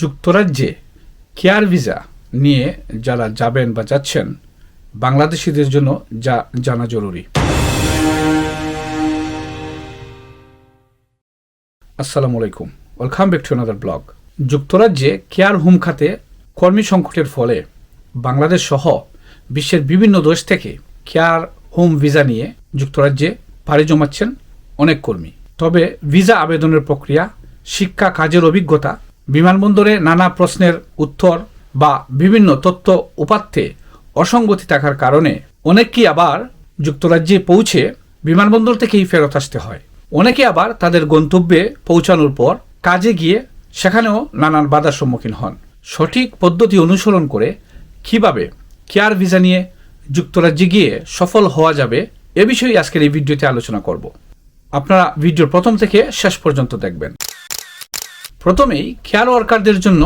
যুক্তরাজ্যে care visa নিয়ে যারা যাবেন বা যাচ্ছেন, বাংলাদেশিদের জন্য যা জানা জরুরি। আসসালামু আলাইকুম। Welcome back to another blog. যুক্তরাজ্যে কেয়ার হোম খাতে কর্মী সংকটের ফলে বাংলাদেশ সহ বিশ্বের বিভিন্ন দেশ থেকে কেয়ার হোম ভিসা নিয়ে যুক্তরাজ্যে পাড়ি জমাচ্ছেন অনেক কর্মী। তবে ভিসা আবেদনের প্রক্রিয়া, শিক্ষা, কাজের অভিজ্ঞতা বিমানবন্দরে নানা প্রশ্নের উত্তর বা বিভিন্ন তথ্য উপাত্তে অসঙ্গতি থাকার কারণে অনেককেই আবার যুক্তরাজ্যে পৌঁছে বিমানবন্দর থেকেই ফেরত আসতে হয়। অনেকে আবার তাদের গন্তব্যে পৌঁছানোর পর কাজে গিয়ে সেখানেও নানান বাধার সম্মুখীন হন। সঠিক পদ্ধতি অনুসরণ করে কীভাবে কেয়ার ভিসা নিয়ে যুক্তরাজ্যে গিয়ে সফল হওয়া যাবে এ বিষয়ে আজকের এই ভিডিওতে আলোচনা করব। আপনারা ভিডিওর প্রথম থেকে শেষ পর্যন্ত দেখবেন। প্রথমেই কেয়ার ওয়ার্কারদের জন্য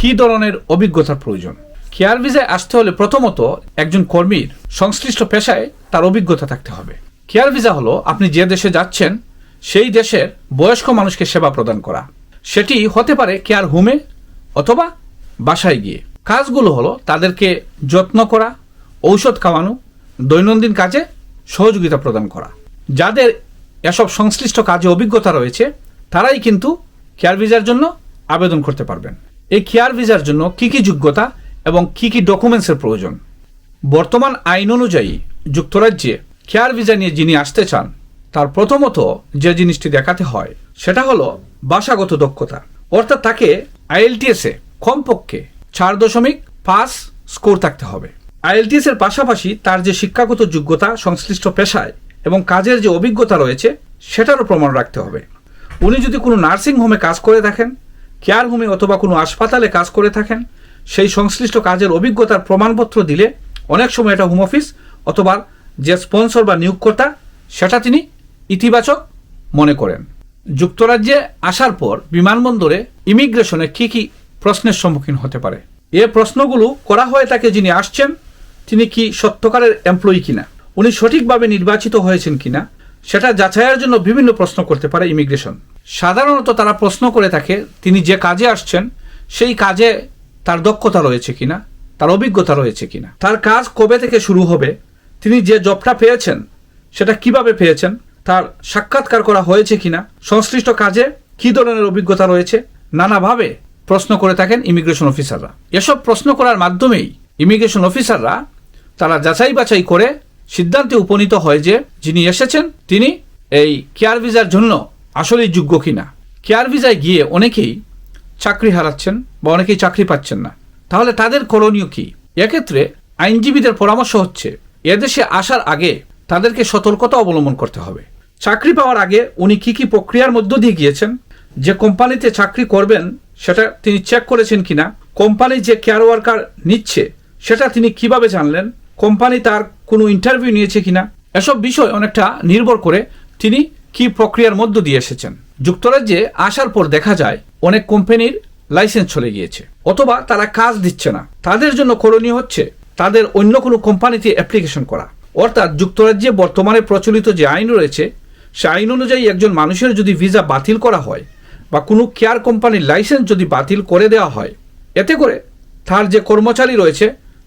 কী ধরনের অভিজ্ঞতার প্রয়োজন। কেয়ার ভিসায় আসতে হলে প্রথমত একজন কর্মীর সংশ্লিষ্ট পেশায় তার অভিজ্ঞতা থাকতে হবে। কেয়ার ভিসা হলো আপনি যে দেশে যাচ্ছেন, সেই দেশের বয়স্ক মানুষকে সেবা প্রদান করা। সেটি হতে পারে কেয়ার হোমে অথবা বাসায় গিয়ে। কাজগুলো হলো তাদেরকে যত্ন করা, ঔষধ খাওয়ানো, দৈনন্দিন কাজে সহযোগিতা প্রদান করা। যাদের এসব সংশ্লিষ্ট কাজে অভিজ্ঞতা রয়েছে, তারাই কিন্তু কেয়ার ভিসার জন্য আবেদন করতে পারবেন। এই কেয়ার ভিসার জন্য কি কি যোগ্যতা এবং কি কি ডকুমেন্টসের প্রয়োজন? বর্তমান আইন অনুযায়ী যুক্তরাজ্যে কেয়ার ভিসা নিয়ে যিনি আসতে চান, তার প্রথমত যে জিনিসটি দেখাতে হয়, সেটা হলো ভাষাগত দক্ষতা। অর্থাৎ তাকে আইএলটিএসে কমপক্ষে চার দশমিক পাঁচ স্কোর থাকতে হবে। আইএলটিএস এর পাশাপাশি তার যে শিক্ষাগত যোগ্যতা, সংশ্লিষ্ট পেশায় এবং কাজের যে অভিজ্ঞতা রয়েছে, সেটারও প্রমাণ রাখতে হবে। উনি যদি কোনো নার্সিং হোমে কাজ করে থাকেন, কেয়ার হোমে অথবা কোনো হাসপাতালে কাজ করে থাকেন, সেই সংশ্লিষ্ট কাজের অভিজ্ঞতার প্রমাণপত্র দিলে অনেক সময় এটা হোম অফিস অথবা যে স্পন্সর বা নিয়োগকর্তা, সেটা তিনি ইতিবাচক মনে করেন। যুক্তরাজ্যে আসার পর বিমানবন্দরে ইমিগ্রেশনে কি কি প্রশ্নের সম্মুখীন হতে পারে? এ প্রশ্নগুলো করা হয়ে থাকে যিনি আসছেন, তিনি কি সত্যকারের এমপ্লয়ি কিনা? উনি সঠিকভাবে নির্বাচিত হয়েছেন কিনা? সেটা যাচাইয়ের জন্য বিভিন্ন প্রশ্ন করতে পারে ইমিগ্রেশন। সাধারণত তারা প্রশ্ন করে থাকে, তিনি যে কাজে আসছেন, সেই কাজে তার দক্ষতা রয়েছে কিনা, তার অভিজ্ঞতা রয়েছে কিনা, তার কাজ কবে থেকে শুরু হবে, তিনি যে জবটা পেয়েছেন, সেটা কীভাবে পেয়েছেন, তার সাক্ষাৎকার করা হয়েছে কিনা, সংশ্লিষ্ট কাজে কি ধরনের অভিজ্ঞতা রয়েছে, নানাভাবে প্রশ্ন করে থাকেন ইমিগ্রেশন অফিসাররা। এসব প্রশ্ন করার মাধ্যমেই ইমিগ্রেশন অফিসাররা তারা যাচাই বাছাই করে সিদ্ধান্তে উপনীত হয় যে যিনি এসেছেন, তিনি এই কেয়ার ভিসার জন্য আসলেই যোগ্য কিনা। কেয়ার ভিসায় গিয়ে অনেকেই চাকরি হারাচ্ছেন বা অনেকেই চাকরি পাচ্ছেন না। তাহলে তাদের করণীয় কি? এক্ষেত্রে আইনজীবীদের পরামর্শ হচ্ছে, এদেশে আসার আগে তাদেরকে সতর্কতা অবলম্বন করতে হবে। চাকরি পাওয়ার আগে উনি কি কি প্রক্রিয়ার মধ্য দিয়ে গিয়েছেন, যে কোম্পানিতে চাকরি করবেন, সেটা তিনি চেক করেছেন কিনা, কোম্পানি যে কেয়ার ওয়ার্কার নিচ্ছে, সেটা তিনি কীভাবে জানলেন কোম্পানি তার কোনো ইন্টারভিউ নিয়েছে কিনা, এসব বিষয় অনেকটা নির্ভর করে তিনি কি প্রক্রিয়ার মধ্য দিয়ে এসেছেন। যুক্তরাজ্যে আসার পর দেখা যায় অনেক কোম্পানির লাইসেন্স চলে গিয়েছে, অথবা তারা কাজ দিচ্ছে না। তাদের জন্য করণীয় হচ্ছে তাদের অন্য কোনো কোম্পানিতে অ্যাপ্লিকেশন করা। অর্থাৎ যুক্তরাজ্যে বর্তমানে প্রচলিত যে আইন রয়েছে, সে আইন অনুযায়ী একজন মানুষের যদি ভিসা বাতিল করা হয়, বা কোনো কেয়ার কোম্পানির লাইসেন্স যদি বাতিল করে দেওয়া হয়, এতে করে তার যে কর্মচারী রয়েছে,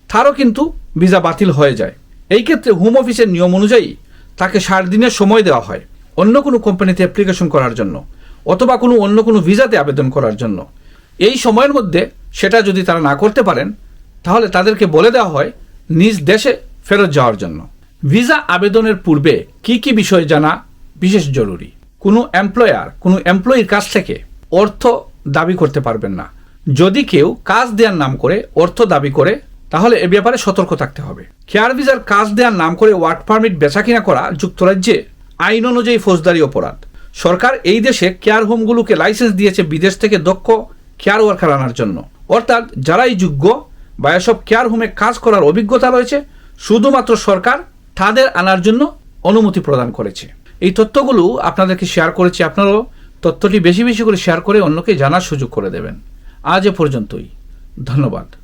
তারও কিন্তু ভিসা বাতিল হয়ে যায়। এই ক্ষেত্রে হোম অফিসের নিয়ম অনুযায়ী তাকে ষাট দিনের সময় দেওয়া হয় অন্য কোনো কোম্পানিতে অ্যাপ্লিকেশন করার জন্য অথবা কোনো অন্য কোনো ভিসাতে আবেদন করার জন্য। এই সময়ের মধ্যে সেটা যদি তারা না করতে পারেন, তাহলে তাদেরকে বলে দেওয়া হয় নিজ দেশে ফেরত যাওয়ার জন্য। ভিসা আবেদনের পূর্বে কি কি বিষয় জানা বিশেষ জরুরি? কোনো এমপ্লয়ার কোনো এমপ্লয়ির কাছ থেকে অর্থ দাবি করতে পারবেন না। যদি কেউ কাজ দেওয়ার নাম করে অর্থ দাবি করে তাহলে এ ব্যাপারে সতর্ক থাকতে হবে। কেয়ার ভিসার কাজ দেওয়ার নাম করে ওয়ার্ক পারমিট বেচাকিনা করা যুক্তরাজ্যে আইন অনুযায়ী ফৌজদারি অপরাধ। সরকার এই দেশে কেয়ার হোমগুলোকে লাইসেন্স দিয়েছে বিদেশ থেকে দক্ষ কেয়ার ওয়ার্কার আনার জন্য। অর্থাৎ যারাই যোগ্য বা এসব কেয়ার হোমে কাজ করার অভিজ্ঞতা রয়েছে, শুধুমাত্র সরকার তাদের আনার জন্য অনুমতি প্রদান করেছে। এই তথ্যগুলো আপনাদেরকে শেয়ার করেছি, আপনারাও তথ্যটি বেশি বেশি করে শেয়ার করে অন্যকে জানার সুযোগ করে দেবেন। আজ এ পর্যন্তই। ধন্যবাদ।